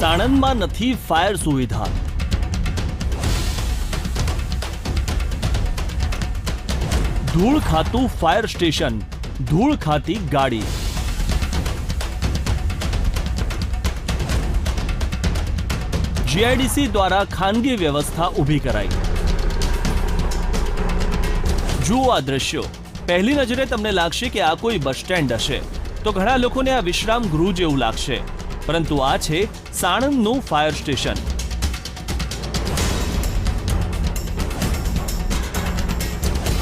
સાણંદમાં નથી ફાયર સુવિધા. ધૂળ ખાતું ફાયર સ્ટેશન, ધૂળ ખાતી ગાડી. જીઆઈડીસી દ્વારા ખાનગી વ્યવસ્થા ઊભી કરાઈ. જુઓ આ દ્રશ્યો. પહેલી નજરે તમને લાગશે કે આ કોઈ બસ સ્ટેન્ડ હશે. તો ઘણા લોકોને આ વિશ્રામ ગૃહ જેવું લાગશે. પરંતુ આ છે સાણંદનું ફાયર સ્ટેશન.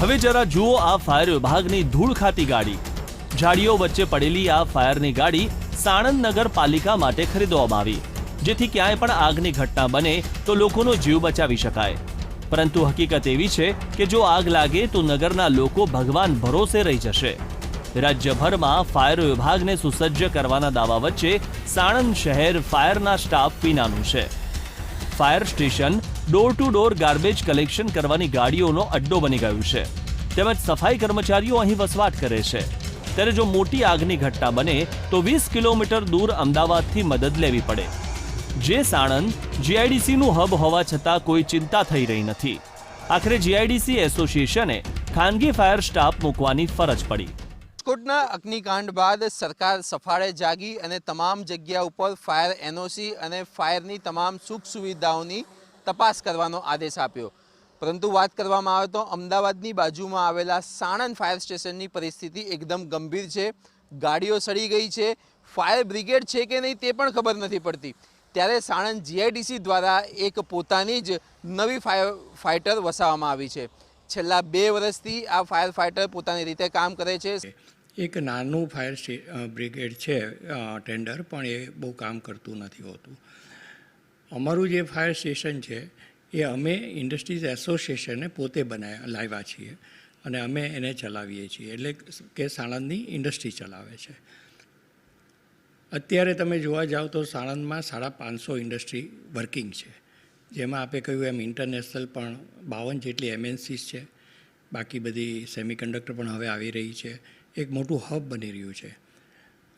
હવે જરા જુઓ આ ફાયર વિભાગની ધૂળ ખાતી ગાડી. ઝાડીઓ વચ્ચે પડેલી આ ફાયરની ગાડી સાણંદ નગરપાલિકા માટે ખરીદવામાં આવી. જેથી ક્યાંય પણ આગની ઘટના બને તો લોકોનો જીવ બચાવી શકાય. પરંતુ હકીકત એવી છે કે જો આગ લાગે તો નગરના લોકો ભગવાન ભરોસે રહી જશે. રાજ્યભરમાં ફાયર વિભાગને સુસજ્જ કરવાના દાવા વચ્ચે સાણંદ શહેર ફાયરના સ્ટાફ પીનાનું છે. Fire station door to door garbage collection કરવાની ગાડીઓનો અડ્ડો બની ગયું છે. તેમજ સફાઈ કર્મચારીઓ અહીં વસવાટ કરે છે. ત્યારે જો મોટી આગની ઘટના બને, તો વીસ કિલોમીટર દૂર અમદાવાદથી મદદ લેવી પડે. જે સાણંદ જીઆઈડીસીનું હબ હોવા છતાં કોઈ ચિંતા થઈ રહી નથી. આખરે જીઆઈડીસી એસોસિએશને ખાનગી ફાયર સ્ટાફ મૂકવાની ફરજ પડી. રાજકોટના અગ્નિકાંડ બાદ સરકાર સફાળે જાગી અને તમામ જગ્યા ઉપર ફાયર એનઓસી અને ફાયરની તમામ સુખ સુવિધાઓની તપાસ કરવાનો આદેશ આપ્યો. પરંતુ વાત કરવામાં આવે તો અમદાવાદની બાજુમાં આવેલા સાણંદ ફાયર સ્ટેશનની પરિસ્થિતિ એકદમ ગંભીર છે. ગાડીઓ સડી ગઈ છે. ફાયર બ્રિગેડ છે કે નહીં તે પણ ખબર નથી પડતી. ત્યારે સાણંદ જીઆઈડીસી દ્વારા એક પોતાની જ નવી ફાયર ફાઇટર વસાવવામાં આવી છે. છેલ્લા બે વર્ષથી આ ફાયર ફાઇટર પોતાની રીતે કામ કરે છે. એક નાનું ફાયર બ્રિગેડ છે ટેન્ડર, પણ એ બહુ કામ કરતું નથી હોતું. અમારું જે ફાયર સ્ટેશન છે, એ અમે ઇન્ડસ્ટ્રીઝ એસોસિએશને પોતે બનાવ્યા લાવ્યા છીએ. અને અમે એને ચલાવીએ છીએ. એટલે કે સાણંદની ઇન્ડસ્ટ્રી ચલાવે છે. અત્યારે તમે જોવા જાઓ તો સાણંદમાં સાડા પાંચસો ઇન્ડસ્ટ્રી વર્કિંગ છે. જેમાં આપે કહ્યું એમ ઇન્ટરનેશનલ પણ બાવન જેટલી એમએનસીસ છે. બાકી બધી સેમિકન્ડક્ટર પણ હવે આવી રહી છે. એક મોટું હબ બની રહ્યું છે.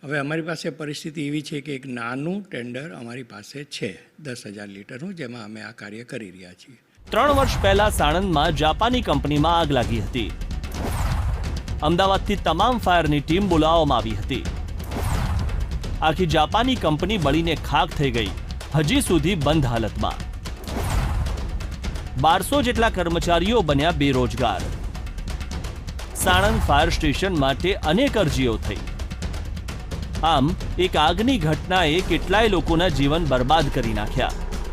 હવે અમારી પાસે પરિસ્થિતિ એવી છે કે એક નાનું ટેન્ડર અમારી પાસે છે, દસ હજાર લીટરનું, જેમાં અમે આ કાર્ય કરી રહ્યા છીએ. ત્રણ વર્ષ પહેલા સાણંદમાં જાપાની કંપનીમાં આગ લાગી હતી. અમદાવાદથી તમામ ફાયરની ટીમ બોલાવવામાં આવી હતી. આખી જાપાની કંપની બળીને ખાખ થઈ ગઈ, હજી સુધી બંધ હાલતમાં. બારસો જેટલા કર્મચારીઓ બન્યા બેરોજગાર. સાણંદ ફાયર સ્ટેશન માટે અનેક અરજીઓ થઈ. આમ, એક આગની ઘટનાએ કેટલાય લોકોના જીવન બરબાદ કરી નાખ્યા.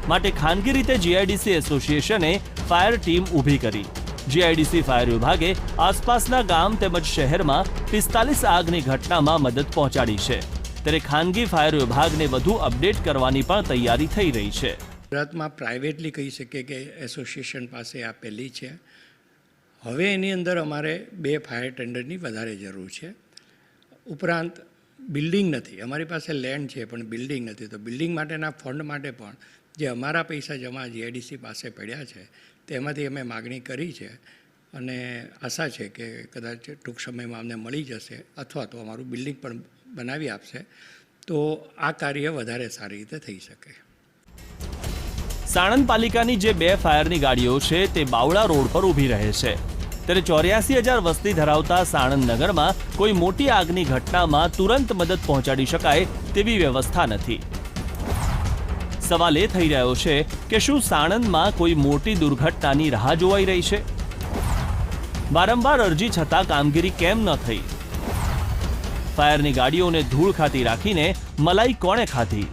માટે ખાનગી રીતે જીઆઈડીસી એસોસિએશને ફાયર ટીમ ઊભી કરી. જીઆઈડીસી ફાયર વિભાગે આસપાસના ગામ તેમજ શહેરમાં પિસ્તાલીસ આગની ઘટનામાં મદદ પહોંચાડી છે. ત્યારે ખાનગી ફાયર વિભાગને વધુ અપડેટ કરવાની પણ તૈયારી થઈ રહી છે. ગુજરાતમાં પ્રાઇવેટલી કહી શકીએ કે એસોસિએશન પાસે આ પહેલી છે. હવે એની અંદર અમારે બે ફાયર ટેન્ડરની વધારે જરૂર છે. ઉપરાંત બિલ્ડિંગ નથી. અમારી પાસે લેન્ડ છે, પણ બિલ્ડિંગ નથી. તો બિલ્ડિંગ માટેના ફંડ માટે પણ જે અમારા પૈસા જમા જીઆઈડીસી પાસે પડ્યા છે, તેમાંથી અમે માગણી કરી છે અને આશા છે કે કદાચ ટૂંક સમયમાં અમને મળી જશે અથવા તો અમારું બિલ્ડિંગ પણ બનાવી આપશે, તો આ કાર્ય વધારે સારી રીતે થઈ શકે. સાણંદ પાલિકાની જે બે ફાયરની ગાડીઓ છે, તે બાવળા રોડ પર ઊભી રહે છે. ત્યારે ચોર્યાસી હજાર વસ્તી ધરાવતા સાણંદ નગરમાં કોઈ મોટી આગની ઘટનામાં તુરંત મદદ પહોંચાડી શકાય તેવી વ્યવસ્થા નથી. સવાલ એ થઈ રહ્યો છે કે શું સાણંદમાં કોઈ મોટી દુર્ઘટનાની રાહ જોવાઈ રહી છે? વારંવાર અરજી છતાં કામગીરી કેમ ન થઈ? ફાયરની ગાડીઓને ધૂળ ખાતી રાખીને મલાઈ કોણે ખાધી?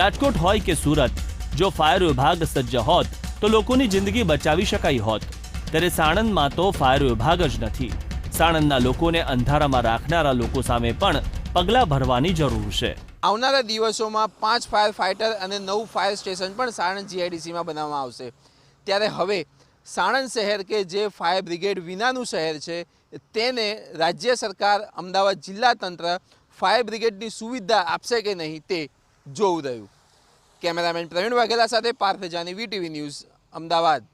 રાજકોટ હોય કે સુરત, જો ફાયર વિભાગ સજ્જ હોત તો લોકોની જિંદગી બચાવી શકાઈ હોત. ત્યારે સાણંદમાં તો ફાયર વિભાગ જ નથી. સાણંદના લોકોને અંધારામાં રાખનારા લોકો સામે પણ પગલાં ભરવાની જરૂર છે. આવનારા દિવસોમાં પાંચ ફાયર ફાઇટર અને નવ ફાયર સ્ટેશન પણ સાણંદ જીઆઈડીસીમાં બનાવવામાં આવશે. ત્યારે હવે સાણંદ શહેર કે જે ફાયર બ્રિગેડ વિનાનું શહેર છે, તેને રાજ્ય સરકાર, અમદાવાદ જિલ્લા તંત્ર ફાયર બ્રિગેડની સુવિધા આપશે કે નહીં તે જોવું રહ્યું. કેમેરામેન પ્રવીણ વાઘેલા સાથે પાર્થ જાની, વીટીવી ન્યૂઝ, અમદાવાદ.